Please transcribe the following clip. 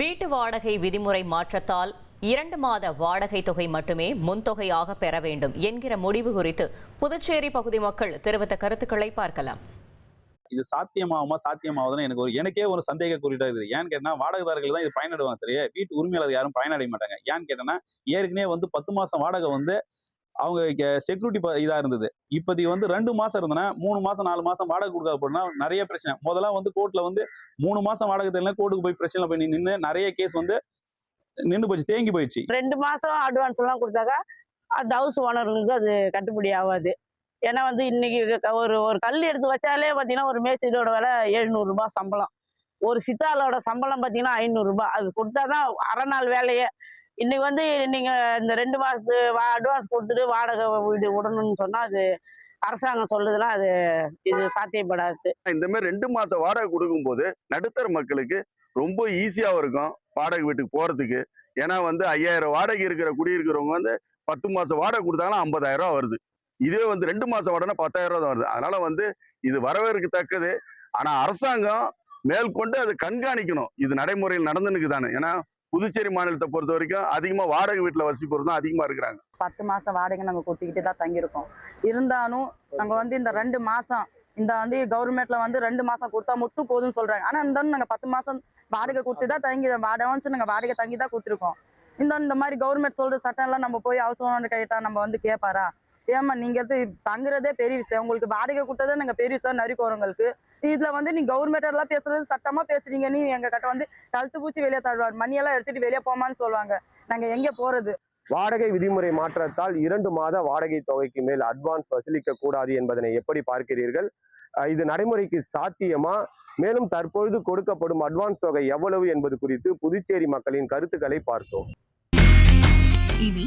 வீட்டு வாடகை விதிமுறை மாற்றத்தால் இரண்டு மாத வாடகை தொகை மட்டுமே முன்தொகையாக பெற வேண்டும் என்கிற முடிவு குறித்து புதுச்சேரி பகுதி மக்கள் தெரிவித்த கருத்துக்களை பார்க்கலாம். இது சாத்தியமாகுமா? சாத்தியமாகுதுன்னு எனக்கு ஒரு எனக்கே ஒரு சந்தேக குறியீடா இருக்குது. ஏன்னு கேட்டா வாடகைதாரர்கள் தான் இது பயனடைவாங்க சரி வீட்டு உரிமையாளர் யாரும் பயனடைய மாட்டாங்க. ஏன்னு கேட்டேன்னா ஏற்கனவே வந்து பத்து மாசம் வாடகை வந்து அவங்க செக்யூரிட்டி இதா இருந்தது. இப்போதைக்கு வந்து ரெண்டு மாசம் இருந்தனா மூணு மாசம் நாலு மாசம் வாடகை கொடுக்காத போனா நிறைய பிரச்சனை. முதல்ல வந்து கோர்ட்ல வந்து மூணு மாசம் வாடகை தெரியல கோர்ட்டுக்கு போய் பிரச்சனை போய் நின்று நிறைய கேஸ் வந்து நின்று போச்சு தேங்கி போயிடுச்சு. ரெண்டு மாசம் அட்வான்ஸ் எல்லாம் கொடுத்தாக்கா அந்த ஹவுஸ் ஓனர்களுக்கு அது கட்டுப்படி ஆகாது. ஏன்னா வந்து இன்னைக்கு ஒரு ஒரு கல் எடுத்து வச்சாலே பார்த்தீங்கன்னா ஒரு மேஸ்திரியோட விலை எழுநூறுபா சம்பளம். ஒரு சித்தாளோட சம்பளம் பார்த்தீங்கன்னா ஐநூறுரூபா அது கொடுத்தாதான் அரை நாள் வேலையை. இன்னைக்கு வந்து நீங்க இந்த ரெண்டு மாசத்து அட்வான்ஸ் கொடுத்துட்டு வாடகை வீடு விடணும்னு சொன்னா அது அரசாங்கம் சொல்லுதுன்னா அது இது சாத்தியப்படாது. இந்த மாதிரி ரெண்டு மாசம் வாடகை கொடுக்கும்போது நடுத்தர மக்களுக்கு ரொம்ப ஈஸியாகவும் இருக்கும் வாடகை வீட்டுக்கு போறதுக்கு. ஏன்னா வந்து ஐயாயிரம் வாடகை இருக்கிற குடியிருக்கிறவங்க வந்து பத்து மாசம் வாடகை கொடுத்தாங்கன்னா ஐம்பதாயிரம் ரூபா வருது. இதே வந்து ரெண்டு மாசம் வாடகை பத்தாயிரம் ரூபா தான் வருது. அதனால வந்து இது வரவேற்கத்தக்கது. ஆனா அரசாங்கம் மேற்கொண்டு அதை கண்காணிக்கணும். இது நடைமுறையில் நடந்துனுக்கு தானே ஏன்னா புதுச்சேரி மாநிலத்தை பொறுத்த வரைக்கும் அதிகமா வாடகை வீட்டுல வசிப்போர் தான் அதிகமா இருக்கிறாங்க. பத்து மாசம் வாடகை நாங்க கொடுத்துக்கிட்டு தான் தங்கியிருக்கோம். இருந்தாலும் நாங்க வந்து இந்த ரெண்டு மாசம் இந்த வந்து கவர்மெண்ட்ல வந்து ரெண்டு மாசம் கொடுத்தா மட்டும் போதும்னு சொல்றாங்க. ஆனா இருந்தாலும் நாங்க பத்து மாசம் வாடகை கொடுத்து தான் தங்கி வாடகை நாங்க வாடகை தங்கி தான் கொடுத்துருக்கோம். இந்த இந்த மாதிரி கவர்மெண்ட் சொல்ற சட்டம் எல்லாம் நம்ம போய் ஹவுஸ் ஓனர் கேட்டா நம்ம வந்து கேட்பாரா ஏமா நீங்க வந்து தங்குறதே பெரிய விஷயம். உங்களுக்கு வாடகை கொடுத்ததே நாங்க பெரிய விஷயம் நரிக்கோரங்களுக்கு இதுல வந்து நீ கவர்மெண்ட் எல்லாம் பேசுறது சட்டமா பேசுறீங்க. நீ எங்க கிட்ட வந்து கழுத்து பூச்சி வெளியே தள்ளுவார். மணியெல்லாம் எடுத்துட்டு வெளியே போமான்னு சொல்லுவாங்க. நாங்க எங்க போறது? வாடகை விதிமுறை மாற்றத்தால் இரண்டு மாத வாடகை தொகைக்கு மேல் அட்வான்ஸ் வசூலிக்க கூடாது என்பதனை எப்படி பார்க்கிறீர்கள்? இது நடைமுறைக்கு சாத்தியமா? மேலும் தற்பொழுது கொடுக்கப்படும் அட்வான்ஸ் தொகை எவ்வளவு என்பது குறித்து புதுச்சேரி மக்களின் கருத்துக்களை பார்த்தோம். இனி